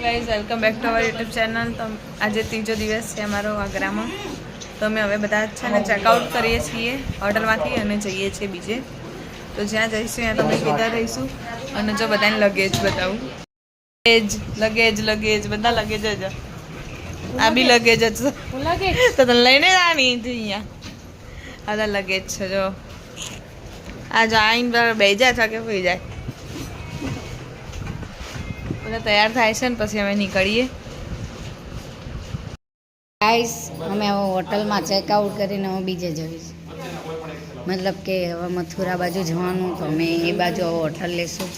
Guys welcome back to our YouTube channel તો આજે ત્રીજો દિવસ છે અમારો આગ્રામાં તો અમે હવે બધા છે ને ચેકઆઉટ કરીએ છીએ હોટલમાંથી અને જઈએ છીએ બીજે. તો જ્યાં જઈશું ત્યાં તમે સીધા રહીશું. અને જો બધાને લગેજ બતાવું. લગેજ લગેજ લગેજ બધા લગેજ જ. આ બી લગેજ જ. તો તને લઈને આની અહીંયા. આ લગેજ છે, જો. આ જો આઈને બે જાય થાકે હોઈ જાય. બધા તૈયાર થાય છે ને પછી અમે નીકળીએ. ગાઈસ અમે હવે હોટલમાં ચેકઆઉટ કરીને હવે બીજે જઈશ મતલબ કે હવે મથુરા બાજુ જવાનું તો અમે એ બાજુ હવે હોટલ લેશું.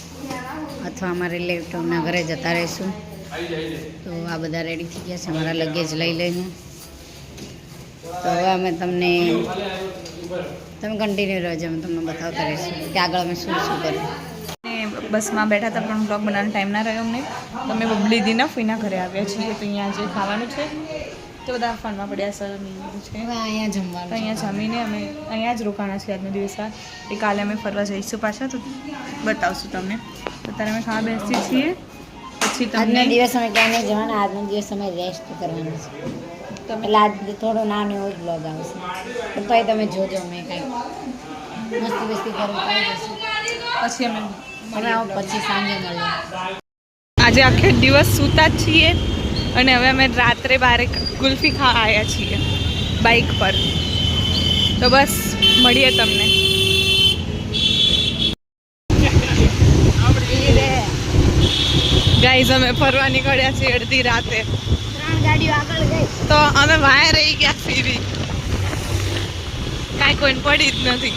અથવા અમારે લેપટોપના ઘરે જતા રહીશું. તો આ બધા રેડી થઈ ગયા છે, અમારા લગેજ લઈ લઈને. તો હવે અમે તમને તમે કન્ટિન્યુ રહેજો, અમે તમને બતાવતા રહીશું કે આગળ અમે શું શું કર્યું બસમાં બેઠા હતા પણ બ્લોગ બનાવવાનો ટાઈમ ના રહ્યો અમને. તો અમે બબલી દીના ફીના ઘરે આવ્યા છીએ. તો અહીંયા જે ખાવાનું છે તો બધા ફોનમાં પડ્યા સર છે. અહીંયા તો જમવાનું અહીંયા જમીને અમે અહીંયા જ રોકાણા છીએ આજનો દિવસ એ કાલે અમે ફરવા જઈશું પાછા તો બતાવશું તમને. તો અત્યારે અમે ખાવા બેસીએ છીએ. પછી તમને દિવસ અમે ક્યાં નહીં જવાના આજનો દિવસ અમે રેસ્ટ કરવાનો છે. તમે એટલે આજ થોડો નાનો એવો જ બ્લોગ આવશે. તોય તમે જોજો અમે કંઈક મસ્તી મસ્તી કરવું પછી અમે પછી સાંજે મળીએ. આજે આખે દિવસ સૂતા જ છીએ અને હવે અમે રાત્રે બારે ગુલ્ફી ખા આવ્યા છીએ બાઇક પર. તો બસ મળીએ તમને. ગાઈઝ અમે ફરવા નીકળ્યા છીએ અડધી રાતે. ત્રણ ગાડીઓ આગળ ગઈ. તો અમે વાયા રહી ગયા ફીરી. કાંઈ કોઈને પડી જ નથી.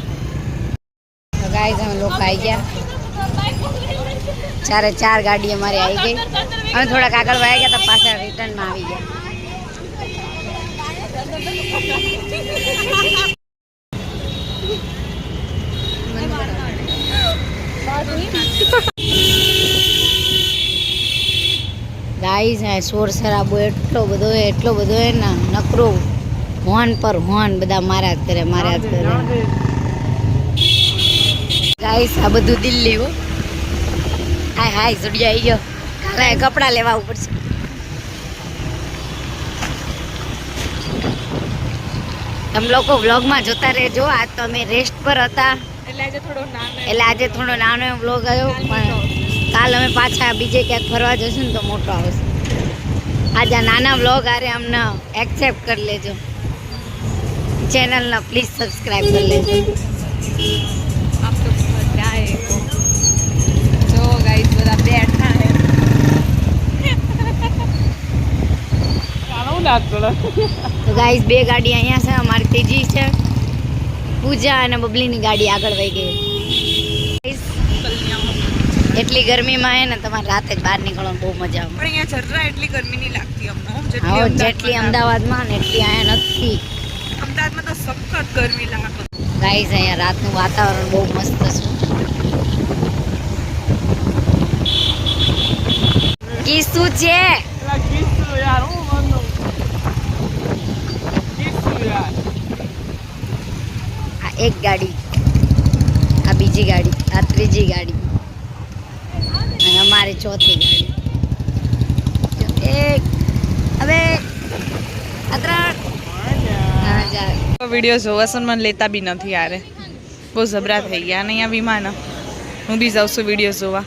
તો ગાઈઝ અમે લોકો આવી ગયા. ચારે ચાર ગાડી અમારી આવી ગઈ. અમે થોડાક આગળ વયા ગયા તો પાછા રિટર્નમાં આવી ગયા. ગાઈઝ આ શોર શરાબો એટલો બધો હે એટલો બધો હે ને, નકરો હોર્ન પર હોર્ન બધા માર્યા જ કરે માર્યા જ કરે ગાઈસ આ બધું દિલ્હી હો. હાય હાય સુડી આવી ગયો. કાલે કપડાં લેવા પડશે. તમે લોકો વ્લોગમાં જોતા રહેજો. આજ તો અમે રેસ્ટ પર હતા. એટલે આજે થોડો નાનો એટલે આજે થોડો નાનો એવો વ્લોગ આવ્યો પણ કાલ અમે પાછા બીજે ક્યાંક ફરવા જશું ને તો મોટો આવશે. આજે નાના વ્લોગ આરે અમને એક્સેપ્ટ કરી લેજો. ચેનલના પ્લીઝ સબસ્ક્રાઈબ કરી લેજો આપ તો બધા જો ગાઈસ બધા બેઠા હે તો ગાઈઝ બે ગાડી અહીંયા છે અમારી ત્રીજી છે. પૂજા અને બબલીની ગાડી આગળ વહી ગઈ. એટલી ગરમીમાં હે ને તમારે રાતે જ બહાર નીકળવાનું બહુ મજા આવે. પણ અહીંયા જરા એટલી ગરમી નહીં લાગતી અમને હો, જેટલી અમદાવાદમાં ને એટલી અહીંયા નથી. અમદાવાદમાં તો સખત ગરમી લાગે. ગાઈસ અહીંયા રાતનું વાતાવરણ બહુ મસ્ત છે. કિસ્સુ છે? આ એક ગાડી. આ બીજી ગાડી, આ ત્રીજી ગાડી. અને અમારી ચોથી ગાડી. એક, હવે વીડિયો જોવા છે મને લેતા બી નથી યારે બહુ જબરા થઈ ગયા અને અહીંયા વિમાન. હું બી જાઉં છું વીડિયો જોવા.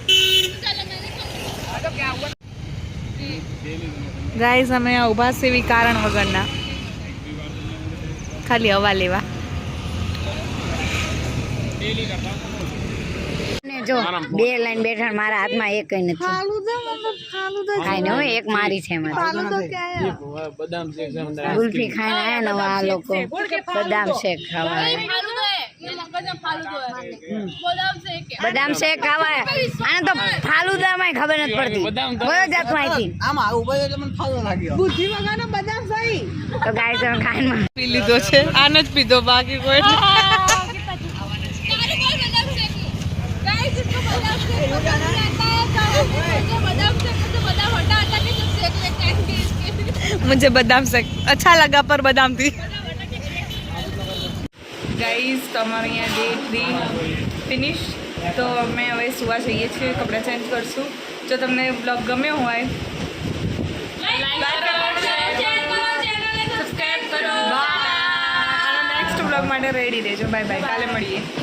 ગાઈઝ અમે ઊભા સેવી કારણ વગરના. ખાલી હવા લેવા. જો બે લાઈન બેઠા મારા હાથમાં એક કઈ નથી. ખાઈ ને હવે એક મારી છે ગુલ્ફી ખાઈને આયા ને હવે આ લોકો બદામ શેક ખાવા. બદામ શેક ખાવા. આને તો ફાલુદામાં ખબર નથી પડતી. બોલો જાત માહિતી તો ગાય તમે ખાઈને પી લીધો છે. આને જ પીધો બાકી કોઈ. मुझे बादाम से अच्छा लगा पर बादाम थी ગાઈઝ તો અમારે અહીંયા ડે થ્રી ફિનિશ તો અમે હવે સુવા જઈએ છીએ કપડાં ચેન્જ કરશું જો તમને બ્લોગ ગમ્યો હોય સબસ્ક્રાઈબ કરો બાય અને નેક્સ્ટ બ્લોગ માટે રેડી રહેજો બાય બાય કાલે મળીએ